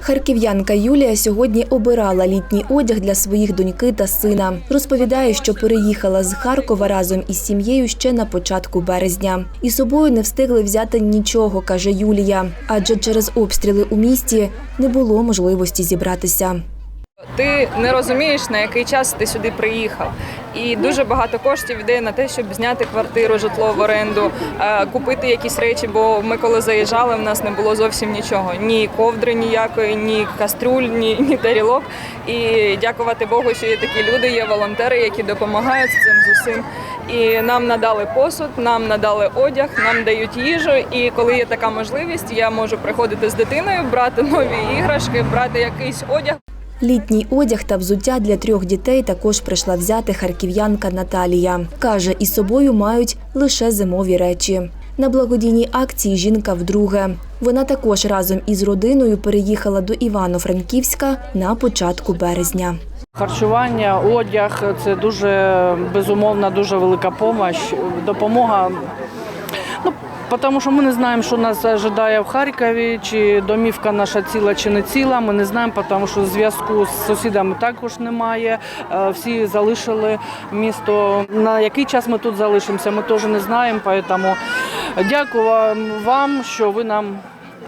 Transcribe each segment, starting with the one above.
Харків'янка Юлія сьогодні обирала літній одяг для своїх доньки та сина. Розповідає, що переїхала з Харкова разом із сім'єю ще на початку березня. І собою не встигли взяти нічого, каже Юлія, адже через обстріли у місті не було можливості зібратися. Ти не розумієш, на який час ти сюди приїхав. І дуже багато коштів йде на те, щоб зняти квартиру, житло в оренду, е, купити якісь речі. Бо ми коли заїжджали, в нас не було зовсім нічого. Ні ковдри ніякої, ні каструль, ні, ні тарілок. І дякувати Богу, що є такі люди, є волонтери, які допомагають цим з усім. І нам надали посуд, нам надали одяг, нам дають їжу. І коли є така можливість, я можу приходити з дитиною, брати нові іграшки, брати якийсь одяг. Літній одяг та взуття для трьох дітей також прийшла взяти харків'янка Наталія. Каже, із собою мають лише зимові речі. На благодійній акції жінка вдруге. Вона також разом із родиною переїхала до Івано-Франківська на початку березня. Харчування, одяг це дуже безумовна, дуже велика допомога. Допомога. Тому що ми не знаємо, що нас ожидає в Харкові, чи домівка наша ціла чи не ціла. Ми не знаємо, тому що зв'язку з сусідами також немає. Е, Всі залишили місто. На який час ми тут залишимося, ми теж не знаємо. Тому дякую вам, що ви нам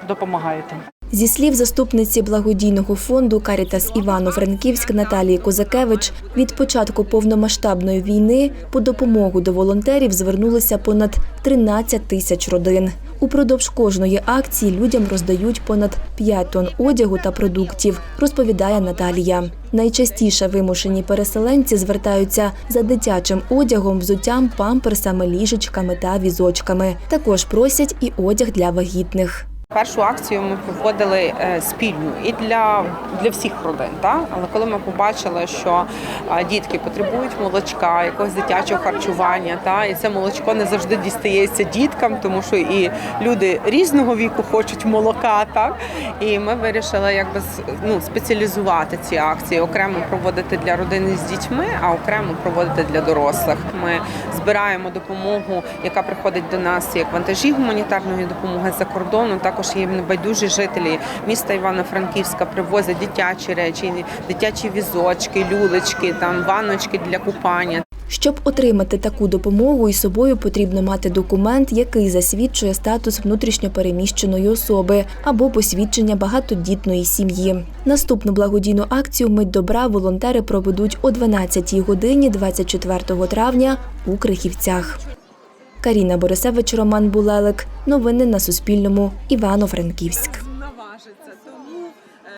допомагаєте. Зі слів заступниці благодійного фонду Карітас Івано-Франківськ Наталії Козакевич, від початку повномасштабної війни по допомогу до волонтерів звернулися понад 13 тисяч родин. Упродовж кожної акції людям роздають понад 5 тонн одягу та продуктів, розповідає Наталія. Найчастіше вимушені переселенці звертаються за дитячим одягом, взуттям, памперсами, ліжечками та візочками. Також просять і одяг для вагітних. Першу акцію ми проводили е, спільну і для, для всіх родин. Та? Але коли ми побачили, що дітки потребують молочка, якогось дитячого харчування, та? і це молочко не завжди дістається діткам, тому що і люди різного віку хочуть молока. Так? І ми вирішили якби ну, спеціалізувати ці акції, окремо проводити для родини з дітьми, а окремо проводити для дорослих. Ми збираємо допомогу, яка приходить до нас як вантажі гуманітарної допомоги за кордону. Також є небайдужі жителі міста Івано-Франківська привозять дитячі речі, дитячі візочки, люлечки, там ванночки для купання. Щоб отримати таку допомогу, із собою потрібно мати документ, який засвідчує статус внутрішньопереміщеної особи або посвідчення багатодітної сім'ї. Наступну благодійну акцію Мить добра волонтери проведуть о 12-й годині 24 травня у Крихівцях. Каріна Борисевич, Роман Булелик. Новини на Суспільному. Івано-Франківськ.